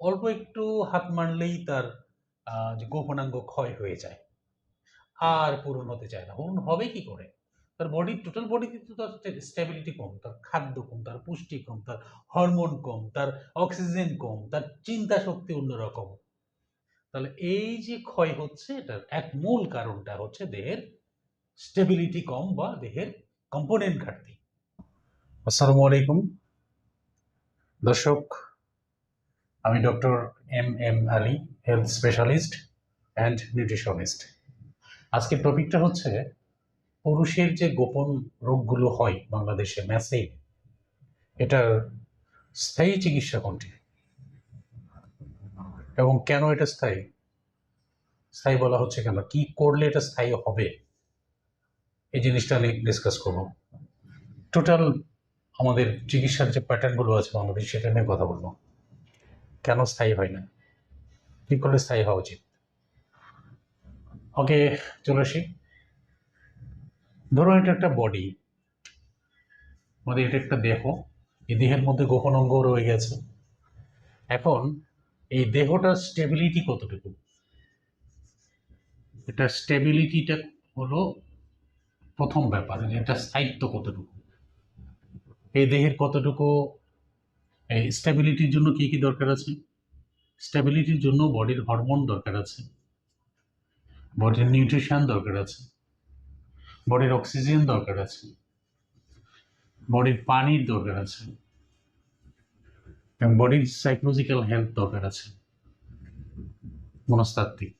অল্প একটু হাত মারলেই তার গোপনাঙ্গ ক্ষয় হয়ে যায়। আর পূরণ হতে চায় না। পূরণ হবে কি করে? তার বডি টোটাল বডিতে তো তার স্টেবিলিটি কম, তার খাদ্য কম, তার পুষ্টি কম, তার হরমোন কম, তার অক্সিজেন কম, তার চিন্তা শক্তি অন্যরকম তাহলে এই যে ক্ষয় হচ্ছে, এটার এক মূল কারণটা হচ্ছে দেহের স্টেবিলিটি কম বা দেহের কম্পোনেন্ট ঘাটতি। আসসালামু আলাইকুম। দর্শক আমি doctor M M Ali, health specialist and nutritionist. আজকের টপিকটা হচ্ছে পুরুষের যে গোপন রোগগুলো হয় বাংলাদেশে ম্যাসেজ এটার স্থায়ী চিকিৎসা কোনটি? এবং কেন এটা স্থায়ী? স্থায়ী বলা হচ্ছে কেন? কি করলে এটা স্থায়ী হবে? এই জিনিসটা আমি ডিসকাস করব। টোটাল আমাদের চিকিৎসার যে প্যাটার্নগুলো আছে বাংলাদেশ, সেটা নিয়ে কথা বলব। কেন স্থায়ী হয় না? কি করলে স্থায়ী হওয়া উচিত? ওকে চলে আসি। ধরো এটা একটা বডি আমাদের এটা একটা দেহ। এই দেহের মধ্যে গোপন অঙ্গ রয়ে গেছে। এখন এই দেহটার স্টেবিলিটি কতটুকু? এটা স্টেবিলিটিটা হলো প্রথম ব্যাপার, এটা স্থায়িত্ব কতটুকু? এই দেহের কতটুকু এই স্টেবিলিটির জন্য কি কি দরকার আছে? স্টেবিলিটির জন্য বডির হরমোন দরকার আছে। বডির নিউট্রিশন দরকার আছে। বডির অক্সিজেন দরকার আছে। বডির পানির দরকার আছে। এবং বডির সাইকোলজিক্যাল হেলথ দরকার আছে। মনস্তাত্ত্বিক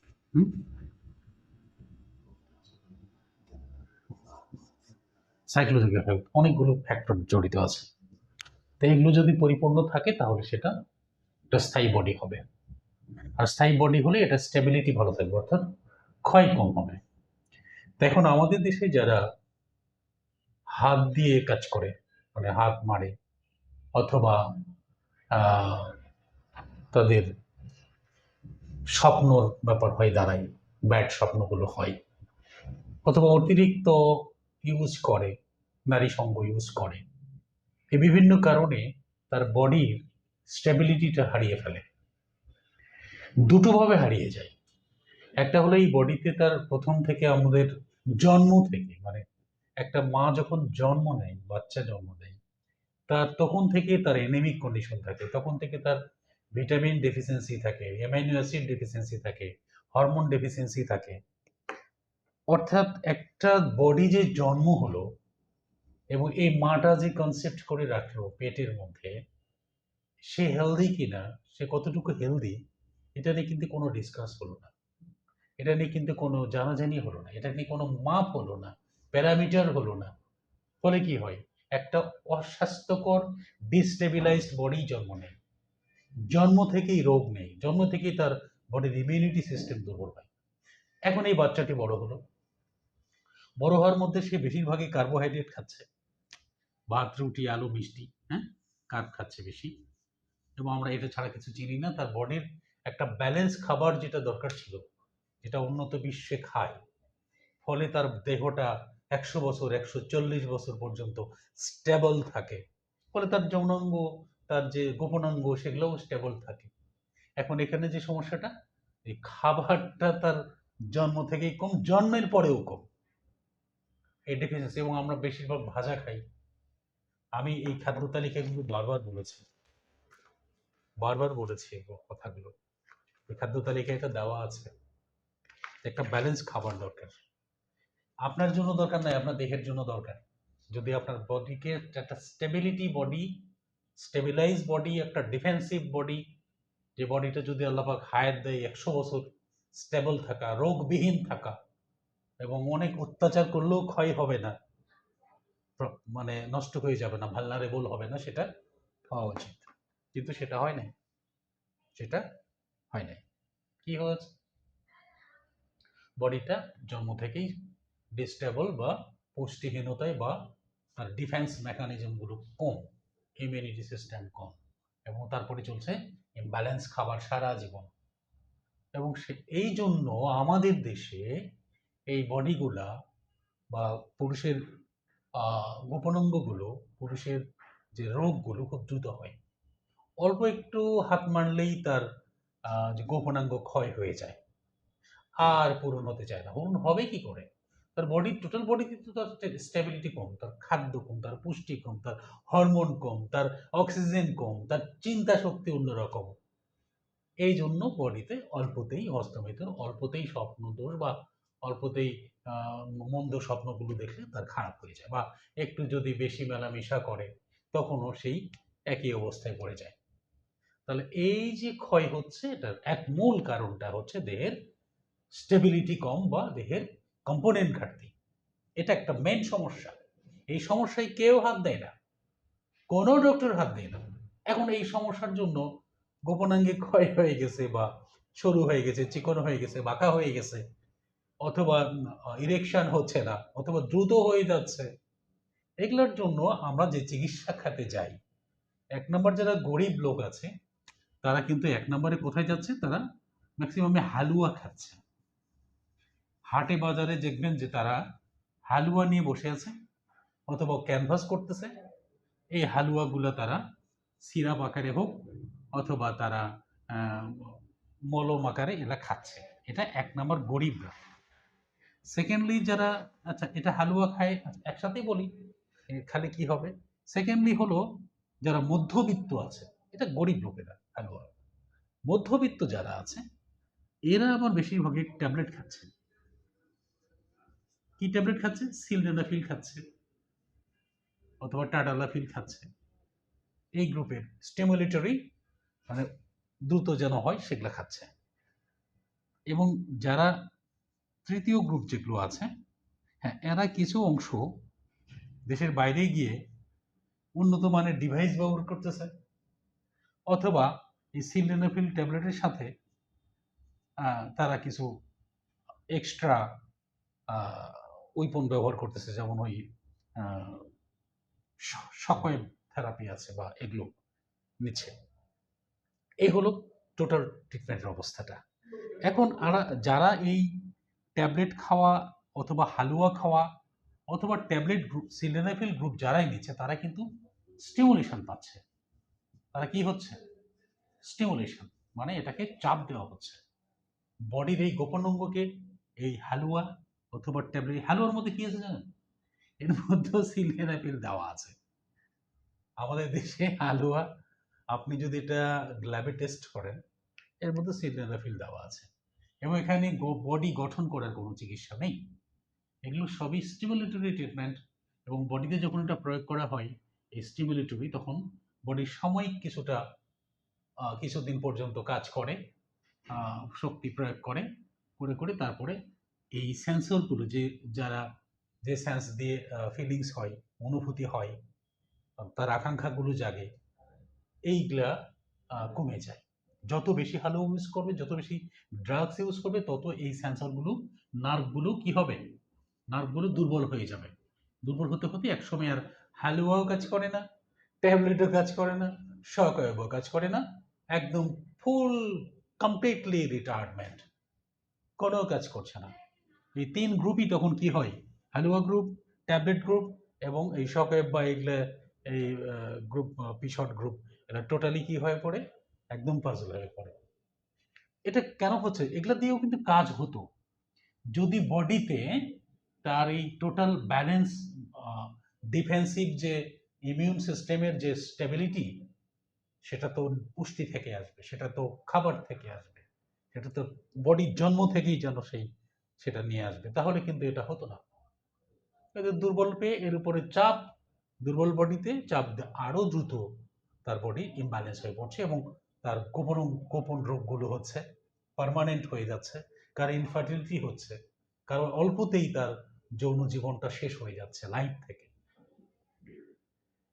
সাইকোলজিক্যাল হেলথ অনেকগুলো ফ্যাক্টর জড়িত আছে। তো এগুলো যদি পরিপূর্ণ থাকে, তাহলে সেটা একটা স্থায়ী বডি হবে। আর স্থায়ী বডি হলে এটা স্টেবিলিটি ভালো থাকবে, অর্থাৎ ক্ষয় কম হবে। তো এখন আমাদের দেশে যারা হাত দিয়ে কাজ করে মানে হাত মারে, অথবা তাদের স্বপ্নর ব্যাপার হয়ে দাঁড়ায় ব্যাড স্বপ্নগুলো হয়, অথবা অতিরিক্ত ইউজ করে, নারী সঙ্গ ইউজ করে এই বিভিন্ন কারণে তার বডির স্টেবিলিটিটা হারিয়ে ফেলে। দুটোভাবে হারিয়ে যায়। একটা হলো এই বডিতে তার প্রথম থেকে আমাদের জন্ম থেকে মানে একটা মা যখন জন্ম নেয়, বাচ্চা জন্ম দেয় তার তখন থেকে তার এনেমিক কন্ডিশন থাকে, তখন থেকে তার ভিটামিন ডেফিসিয়েন্সি থাকে অ্যামাইনো অ্যাসিড ডেফিসিয়েন্সি থাকে হরমোন ডেফিসিয়েন্সি থাকে। অর্থাৎ একটা বডি যে জন্ম হলো এবং এই মাটা যে কনসেপ্ট করে রাখল পেটের মধ্যে, সে হেলদি কিনা, সে কতটুকু হেলদি এটা নিয়ে কিন্তু কোনো ডিসকাস হলো না। এটা নিয়ে কিন্তু কোনো জানাজানি হলো না। এটা নিয়ে কোনো মাপ হলো না। প্যারামিটার হলো না। ফলে কি হয়? একটা অস্বাস্থ্যকর ডিস্টেবিলাইজড বডি জন্ম নেয়। জন্ম থেকেই রোগ নেই। জন্ম থেকেই তার বডির ইমিউনিটি সিস্টেম দুর্বল হয়। এখন এই বাচ্চাটি বড় হলো। বড় হওয়ার মধ্যে সে বেশিরভাগই কার্বোহাইড্রেট খাচ্ছে। ভাত রুটি আলু মিষ্টি হ্যাঁ? কার্ব খাচ্ছে বেশি? এবং আমরা এটা ছাড়া কিছু চিনি না। তার বডির একটা ব্যালেন্স খাবার যেটা দরকার ছিল, যেটা উন্নত বিশ্বে খায়। ফলে তার দেহটা একশো বছর, একশো চল্লিশ বছর পর্যন্ত স্টেবল থাকে। ফলে তার যৌনাঙ্গ, তার যে গোপনাঙ্গ, সেগুলোও স্টেবল থাকে। এখন এখানে যে সমস্যাটা, এই খাবারটা তার জন্ম থেকেই কম, জন্মের পরেও কম। এই ডেফিসিয়েন্সি এবং আমরা বেশিরভাগ ভাজা খাই। আমি এই খাদ্য তালিকাগুলো বারবার বলেছি। বারবার বলেছি কথাগুলো। এই খাদ্য তালিকায় এটা দেওয়া আছে। একটা ব্যালেন্স খাবার দরকার। আপনার জন্য দরকার নাই আপনার দেহের জন্য দরকার। যদি আপনার বডিকে একটা স্টেবিলিটি বডি স্টেবিলাইজ বডি একটা ডিফেন্সিভ বডি যে বডিটা যদি আল্লাপাক হায়াত দেয়, একশো বছর স্টেবল থাকা, রোগবিহীন থাকা, এবং অনেক অত্যাচার করলেও ক্ষয় হবে না মানে নষ্ট হয়ে যাবে না ভালনারেবল হবে না, সেটা হওয়া উচিত। কিন্তু সেটা হয় নাই। সেটা হয় নাই। কি হয়েছে? বডিটা জন্ম থেকেই ডিস্টেবল বা পুষ্টিহীনতায় বা তার ডিফেন্স মেকানিজমগুলো কম ইমিউনিটি সিস্টেম কম এবং তারপরে চলছে ইমব্যালেন্স খাবার সারা জীবন। এবং সে, এই জন্য আমাদের দেশে এই বডিগুলা বা পুরুষের গোপনাঙ্গগুলো, পুরুষের যে রোগগুলো খুব দ্রুত হয়। অল্প একটু হাত মারলেই তার যে গোপনাঙ্গ ক্ষয় হয়ে যায়। আর পূরণ হতে চায় না। পূরণ হবে কি করে? তার বডি টোটাল বডিতে তো তার স্টেবিলিটি কম, তার খাদ্য কম, তার পুষ্টি কম, তার হরমোন কম, তার অক্সিজেন কম, তার চিন্তা শক্তি অন্যরকম। এই জন্য বডিতে অল্পতেই হস্তমিত অল্পতেই স্বপ্ন দোষ বা অল্পতেই মন্দ স্বপ্নগুলো দেখলে তার খারাপ হয়ে যায় বা একটু যদি বেশি মেলামেশা করে, তখনও সেই একই অবস্থায় পড়ে যায়। তাহলে এই যে ক্ষয় হচ্ছে, এটার এক মূল কারণটা হচ্ছে দেহের স্টেবিলিটি কম বা দেহের কম্পোনেন্ট ঘাটতি। এটা একটা মেন সমস্যা। এই সমস্যায় কেউ হাত দেয় না। কোনো ডক্টর হাত দেয় না। এখন এই সমস্যার জন্য গোপনাঙ্গে ক্ষয় হয়ে গেছে বা সরু হয়ে গেছে, চিকন হয়ে গেছে, বাঁকা হয়ে গেছে অথবা ইরেকশন হচ্ছে না, অথবা দ্রুত হয়ে যাচ্ছে। এগুলোর জন্য আমরা যে চিকিৎসা খাতে যাই, এক নম্বর যারা গরিব লোক আছে, তারা কিন্তু এক নম্বরে কোথায় যাচ্ছে? তারা ম্যাক্সিমামে হালুয়া খাচ্ছে। হাটে বাজারে দেখবেন যে তারা হালুয়া নিয়ে বসে আছে, অথবা ক্যানভাস করতেছে। এই হালুয়াগুলো তারা সিরাপ আকারে হোক, অথবা তারা মলম আকারে এরা খাচ্ছে। এটা এক নম্বর গরিবরা। সেকেন্ডলি যারা আচ্ছা এটা হালুয়া খায় আচ্ছা, একসাথেই বলি খালে কি হবে? সেকেন্ডলি হলো যারা মধ্যবিত্ত আছে এটা গরিব লোকেরা হালুয়া। মধ্যবিত্ত যারা আছে এরা আবার বেশিরভাগই ট্যাবলেট খাচ্ছে। কি ট্যাবলেট খাচ্ছে? সিলডেনাফিল খাচ্ছে অথবা টাডালাফিল খাচ্ছে। এই গ্রুপের স্টিমুলেটরি মানে দ্রুত যেন হয় সেগুলো খাচ্ছে। এবং যারা তৃতীয় গ্রুপ যেগুলো আছে হ্যাঁ এরা কিছু অংশ দেশের বাইরে গিয়ে উন্নত মানের ডিভাইস ব্যবহার করতেছে অথবা এই সিলডেনাফিল ট্যাবলেটের সাথে তারা কিছু এক্সট্রা উইপন ব্যবহার করতেছে যেমন ওই সকয়েব থেরাপি আছে বা এগুলো নিচ্ছে। এই হলো টোটাল ট্রিটমেন্টের অবস্থাটা। এখন আরা, যারা এই ট্যাবলেট খাওয়া অথবা হালুয়া খাওয়া অথবা ট্যাবলেট গ্রুপ সিলেনাফিল গ্রুপ যারাই নিচ্ছে, তারা কিন্তু স্টিমুলেশন পাচ্ছে। তারা কি হচ্ছে? স্টিমুলেশন মানে এটাকে চাপ দেওয়া হচ্ছে। বডির এই গোপন অঙ্গকে, এই হালুয়া অথবা ট্যাবলেট হালুয়ার মধ্যে কি আছে জানেন? এর মধ্যেও সিলিয়ানাপিল দেওয়া আছে। আমাদের দেশে হালুয়া, আপনি যদি এটা ল্যাবে টেস্ট করেন, এর মধ্যে সিলিয়ানাপিল দেওয়া আছে। এবং এখানে বডি গঠন করার কোনো চিকিৎসা নেই। এগুলো সবই স্টিমুলেটরি ট্রিটমেন্ট এবং বডিতে যখন এটা প্রয়োগ করা হয়, এই স্টিমুলেটরি তখন বডির সাময়িক কিছুটা কিছুদিন পর্যন্ত কাজ করে শক্তি প্রয়োগ করে করে করে তারপরে এই সেন্সরগুলো যে, যারা যে সেন্স দিয়ে ফিলিংস হয়, অনুভূতি হয়, তার আকাঙ্ক্ষাগুলো জাগে, এইগুলা কমে যায়। যত বেশি হালো ইউজ করবে, যত বেশি ড্রাগস ইউজ করবে, তত এই সেন্সরগুলো নার্ভগুলো কি হবে? নার্ভগুলো দুর্বল হয়ে যাবে। দুর্বল হতে হতে একসময় আর হালুয়াও কাজ করে না ট্যাবলেটও কাজ করে না শকওয়েবও কাজ করে না, একদম ফুল কমপ্লিটলি রিটায়ারমেন্ট কোনো কাজ করছে না। এই তিন গ্রুপই তখন কি হয়? হালুয়া গ্রুপ ট্যাবলেট গ্রুপ এবং এই শকওয়েব বা এগুলো, এই গ্রুপ পিশট গ্রুপ এরা টোটালি কি হয়ে পড়ে? একদম পাজল হয়ে পড়ে। এটা কেন হচ্ছে? এগুলা দিয়েও কিন্তু কাজ হতো। যদি বডিতে তার এই টোটাল ব্যালেন্স ডিফেন্সিভ যে ইমিউন সিস্টেমের যে স্টেবিলিটি সেটা তো পুষ্টি থেকে আসবে, সেটা তো খাবার থেকে আসবে, সেটা তো বডির জন্ম থেকেই যেন সেই, সেটা নিয়ে আসবে, তাহলে কিন্তু এটা হতো না। এদের দুর্বল পেয়ে এর উপরে চাপ, দুর্বল বডিতে চাপ দে- আরও দ্রুত তার বডি ইমব্যালেন্স হয়ে পড়ছে এবং তার গোপন গোপন রোগগুলো হচ্ছে পার্মানেন্ট হয়ে যাচ্ছে কার ইনফার্টিলিটি হচ্ছে, কারণ অল্পতেই তার যৌন জীবনটা শেষ হয়ে যাচ্ছে লাইফ থেকে।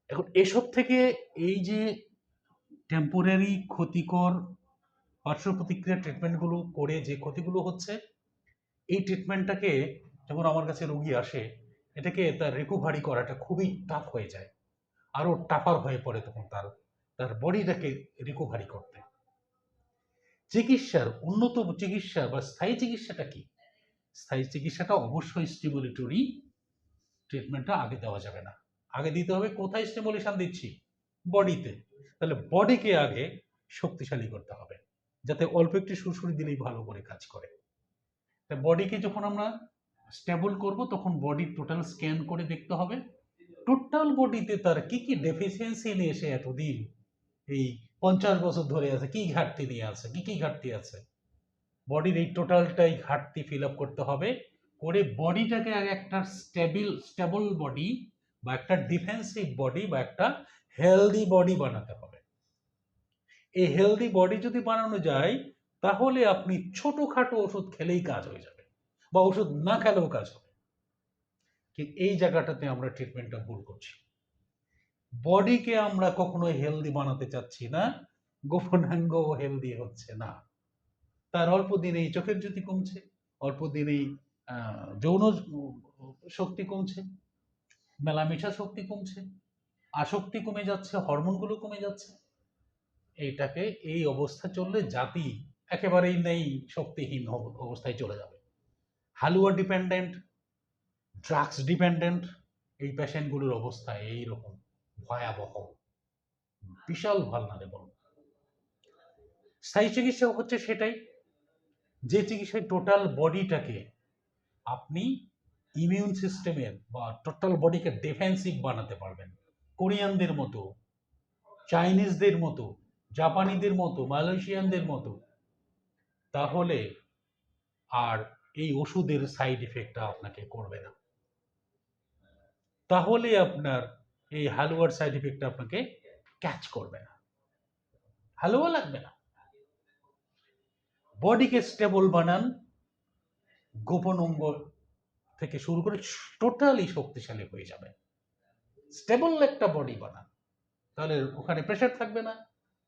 এখন এসব থেকে এই যে টেম্পোরারি ক্ষতিকর পার্শ্ব প্রতিক্রিয়া ট্রিটমেন্টগুলো করে যে ক্ষতিগুলো হচ্ছে, এই ট্রিটমেন্টটাকে যখন আমার কাছে রোগী আসে, এটাকে তার রিকভারি করাটা খুবই টাফ হয়ে যায়। আরও টাফার হয়ে পড়ে তখন তার তার বডিটাকে রিকভারি করতে। চিকিৎসার উন্নত চিকিৎসা বা স্থায়ী চিকিৎসাটা কি? স্থায়ী চিকিৎসাটা অবশ্যই স্টিমুলেটরি ট্রিটমেন্টটা আগে দেওয়া যাবে না। আগে দিতে হবে, কোথায় স্টিমুলেশন দিচ্ছি? বডিতে। তাহলে বডিকে আগে শক্তিশালী করতে হবে, যাতে অল্প একটু সুরসুরি দিলেই ভালো করে কাজ করে। তা বডিকে যখন আমরা স্টেবল করব, তখন বডির টোটাল স্ক্যান করে দেখতে হবে টোটাল বডিতে তার কি কি ডেফিসিয়েন্সি নিয়ে এসে এতদিন এই পঞ্চাশ বছর ধরে আছে, কি ঘাটতি নিয়ে আছে, কি কি ঘাটতি আছে? বডির এই টোটালটাই ঘাটতি ফিল আপ করতে হবে, করে বডিটাকে একটা স্টেবিল স্টেবল বডি বা একটা ডিফেন্সিভ বডি বা একটা হেলদি বডি বানাতে হবে। এই হেলদি বডি যদি বানানো যায়, তাহলে আপনি ছোটখাটো ওষুধ খেলেই কাজ হয়ে যাবে বা ওষুধ না খেলেও কাজ হবে। ঠিক এই জায়গাটাতে আমরা ট্রিটমেন্টটা ভুল করছি। বডিকে আমরা কখনো হেলদি বানাতে চাচ্ছি না, গোপনাঙ্গ হেলদি হচ্ছে না। তার অল্প দিনেই চোখের জ্যোতি কমছে, অল্প দিনেই যৌন শক্তি কমছে, মেলামেশা শক্তি কমছে, আসক্তি কমে যাচ্ছে, হরমোনগুলো কমে যাচ্ছে। এইটাকে এই অবস্থা চললে জাতি একেবারেই নেই, শক্তিহীন অব- অবস্থায় চলে যাবে। হালুয়া ডিপেন্ডেন্ট ড্রাগস ডিপেন্ডেন্ট এই পেশেন্টগুলোর অবস্থা এই রকম ভয়াবহ। বিশাল ভালনারেবল স্থায়ী চিকিৎসা হচ্ছে সেটাই। যে চিকিৎসায় টোটাল বডিটাকে আপনি ইমিউন সিস্টেমের বা টোটাল বডিকে ডিফেন্সিভ বানাতে পারবেন। কোরিয়ানদের মতো চাইনিজদের মতো জাপানিদের মতো মালয়েশিয়ানদের মতো। তাহলে আর এই ওষুধের সাইড ইফেক্টটা আপনাকে করবে না। তাহলে আপনার এই হালুয়ার সাইড ইফেক্টটা আপনাকে ক্যাচ করবে না। হালুয়া লাগবে না। বডিকে স্টেবল বানান, গোপন অঙ্গ থেকে শুরু করে টোটালি শক্তিশালী হয়ে যাবে। স্টেবল একটা বডি বানান। তাহলে ওখানে প্রেশার থাকবে না,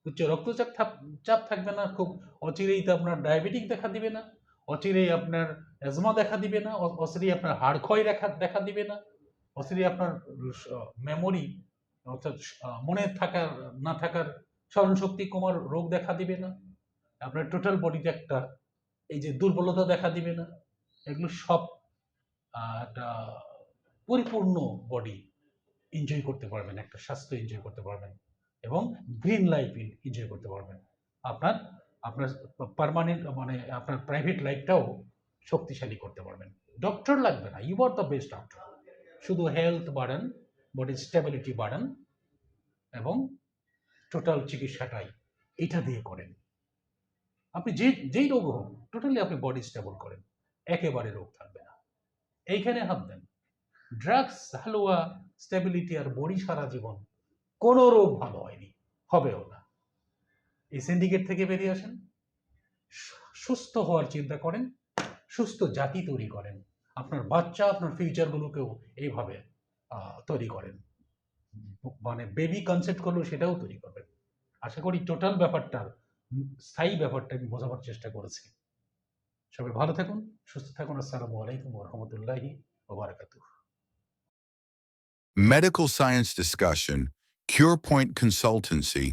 উচ্চ রক্তচাপ চাপ থাকবে না, খুব অচিরেই তো আপনার ডায়াবেটিক দেখা দিবে না, অচিরেই আপনার অ্যাজমা দেখা দিবে না অচিরেই আপনার হাড় ক্ষয় দেখা দেখা দিবে না। অচিরেই আপনার মেমোরি অর্থাৎ মনে থাকার, না থাকার স্মরণশক্তি কমার রোগ দেখা দিবে না। আপনার টোটাল বডিতে একটা, এই যে দুর্বলতা দেখা দিবে না। এগুলো সব একটা পরিপূর্ণ বডি এনজয় করতে পারবেন, একটা স্বাস্থ্য এনজয় করতে পারবেন এবং গ্রিন লাইফ এনজয় করতে পারবেন। আপনার আপনার পারমানেন্ট মানে আপনার প্রাইভেট লাইফটাও শক্তিশালী করতে পারবেন। ডক্টর লাগবে না you are the best doctor শুধু হেলথ বাড়ান বডির স্টেবিলিটি বাড়ান এবং টোটাল চিকিৎসাটাই এটা দিয়ে করেন। আপনি যে, যেই রোগ হোক টোটালি আপনি বডি স্টেবল করেন, একেবারে রোগ থাকবে না। এইখানে দেন ড্রাগস হালুয়া স্টেবিলিটি আর বডি সারা জীবন কোনো রোগ ভালো হয়নি, হবেও না। এই সিন্ডিকেট থেকে বেরিয়ে আসেন সুস্থ হওয়ার চিন্তা করেন, সুস্থ জাতি তৈরি করেন আপনার বাচ্চা আপনার ফিউচারগুলোকেও এইভাবে তৈরি করেন। মানে বেবি কনসেপ্ট করলেও সেটাও তৈরি করবেন। আশা করি টোটাল ব্যাপারটার স্থায়ী ব্যাপারটা আমি বোঝাবার চেষ্টা করেছি। সবাই ভালো থাকুন সুস্থ থাকুন। আসসালামু আলাইকুম রহমতুল্লাহি ওবরাকাতুহ Medical Science Discussion, CurePoint Consultancy,